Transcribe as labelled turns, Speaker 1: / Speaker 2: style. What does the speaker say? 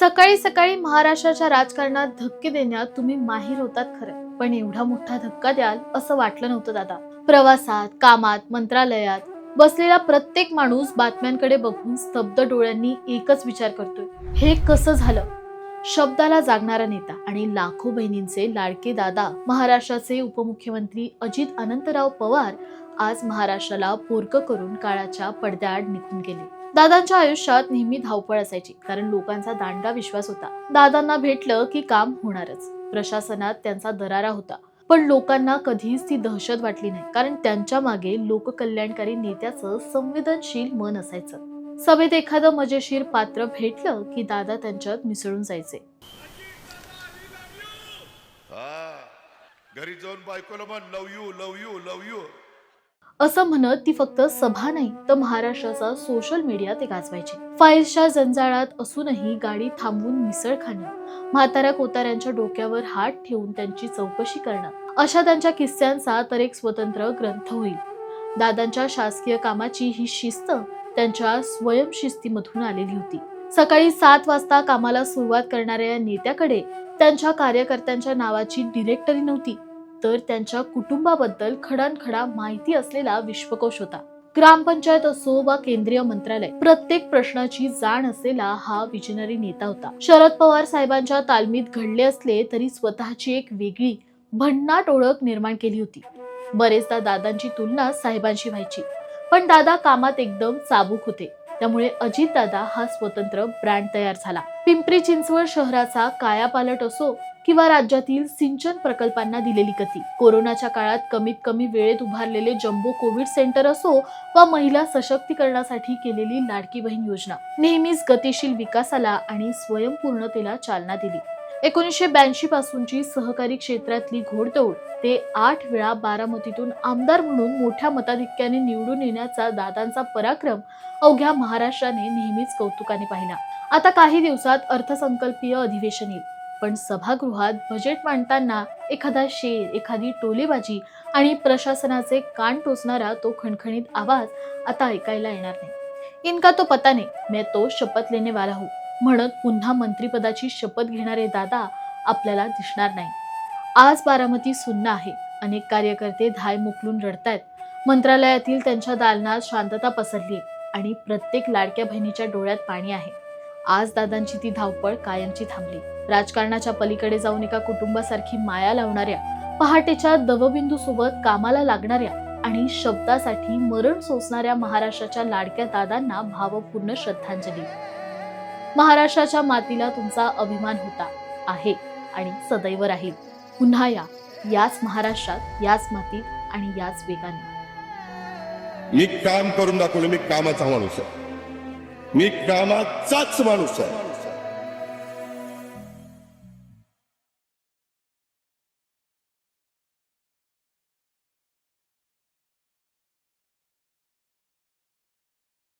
Speaker 1: सकाळी सकाळी महाराष्ट्राच्या राजकारणात धक्के देण्यात तुम्ही माहीर होतात खरं. पण एवढा मोठा धक्का द्याल असं वाटलं नव्हतं दादा. प्रवासात कामात मंत्रालयात बसलेला प्रत्येक माणूस बातम्यांकडे बघून स्तब्ध डोळ्यांनी एकच विचार करतोय. हे कसं झालं? शब्दाला जागणारा नेता आणि लाखो बहिणींचे लाडके दादा महाराष्ट्राचे उपमुख्यमंत्री अजित अनंतराव पवार आज महाराष्ट्राला पोरक करून काळाच्या पडद्याआड निघून गेले. दादांच्या आयुष्यात नेहमी धावपळ असायची कारण लोकांचा दांडा विश्वास होता. दादांना भेटलं की काम होणारच. प्रशासनात त्यांचा दरारा होता. पण लोकांना कधीच ती दहशत वाटली नाही कारण त्यांच्या मागे लोककल्याणकारी नेत्याचं संवेदनशील मन असायचं. सभेत एखादं मजेशीर पात्र भेटलं की दादा त्यांच्यात मिसळून जायचे.
Speaker 2: घरी जाऊन बायकोला म्हण love you love you love you.
Speaker 1: असं म्हणत ती फक्त सभा नाही तर महाराष्ट्राचा सोशल मीडिया ते गाजवायची. फाईल्सच्या जंजाळात असूनही गाडी थांबवून मिसळ खाणं म्हाताऱ्या कोताऱ्यांच्या डोक्यावर हात ठेवून त्यांची चौकशी करणं अशा त्यांच्या किस्स्यांचा तर एक स्वतंत्र ग्रंथ होईल. दादांच्या शासकीय कामाची ही शिस्त त्यांच्या स्वयंशिस्तीमधून आलेली होती. सकाळी सात वाजता कामाला सुरुवात करणाऱ्या या नेत्याकडे त्यांच्या कार्यकर्त्यांच्या नावाची डिरेक्टरी नव्हती. तर त्यांच्या कुटुंबाबद्दल खडानखडा माहिती असलेला विश्वकोश होता. ग्रामपंचायत असो वा केंद्रीय मंत्रालय प्रत्येक प्रश्नाची जाण असलेला हा विजनरी नेता होता. शरद पवार साहेबांच्या तालमीत घडले असले तरी स्वतःची एक वेगळी भन्नाट ओळख निर्माण केली होती. बरेचदा दादांची तुलना साहेबांशी व्हायची. पण दादा कामात एकदम चाबूक होते. त्यामुळे अजित दादा हा स्वतंत्र ब्रँड तयार झाला. पिंपरी चिंचवड शहराचा कायापालट असो किंवा राज्यातील सिंचन प्रकल्पांना दिलेली गती. कोरोनाच्या काळात कमीत कमी वेळेत उभारलेले जम्बो कोविड सेंटर असो वा महिला सशक्तीकरणासाठी केलेली लाडकी बहीण योजना नेहमीच गतिशील विकासाला आणि स्वयंपूर्णतेला चालना दिली. एकोणीसशे ब्याऐंशी पासूनची सहकारी क्षेत्रातली घोडदौड ते आठ वेळा बारामतीतून आमदार म्हणून मोठ्या मताधिक्याने निवडून येण्याचा दादांचा पराक्रम अवघ्या महाराष्ट्राने नेहमीच कौतुकाने पाहिला. आता काही दिवसात अर्थसंकल्पीय अधिवेशन येईल. पण सभागृहात बजेट मांडताना एखादा शेर एखादी टोलेबाजी आणि प्रशासनाचे कान टोचणारा तो खणखणीत आवाज आता ऐकायला येणार नाही. इनका तो पता नाही मैं तो शपथ लेने वाला हो म्हणत पुन्हा मंत्रिपदाची शपथ घेणारे दादा आपल्याला दिसणार नाही. आज बारामती सुन्न आहे अनेक कार्यकर्ते धाय मोकलून रडतायत. मंत्रालयातील त्यांच्या दालनात शांतता पसरली आणि प्रत्येक लाडक्या बहिणीच्या डोळ्यात पाणी आहे. आज दादांची ती धावपळ कायमची थांबली. राजकारणाच्या पलीकडे जाऊन एका कुटुंबासारखी माया लावणाऱ्या पहाटेच्या दवबिंदू सोबत कामाला लागणाऱ्या आणि शब्दासाठी मरण सोसणाऱ्या महाराष्ट्राच्या लाडक्या दादांना भावपूर्ण श्रद्धांजली. महाराष्ट्राच्या मातीला तुमचा अभिमान होता आहे आणि सदैव राहील. पुन्हा या याच महाराष्ट्रात याच मातीत आणि याच वेगाने.
Speaker 2: मी काम करून दाखवलं मी कामाचा माणूस आहे. मी कामाचाच माणूस आहे.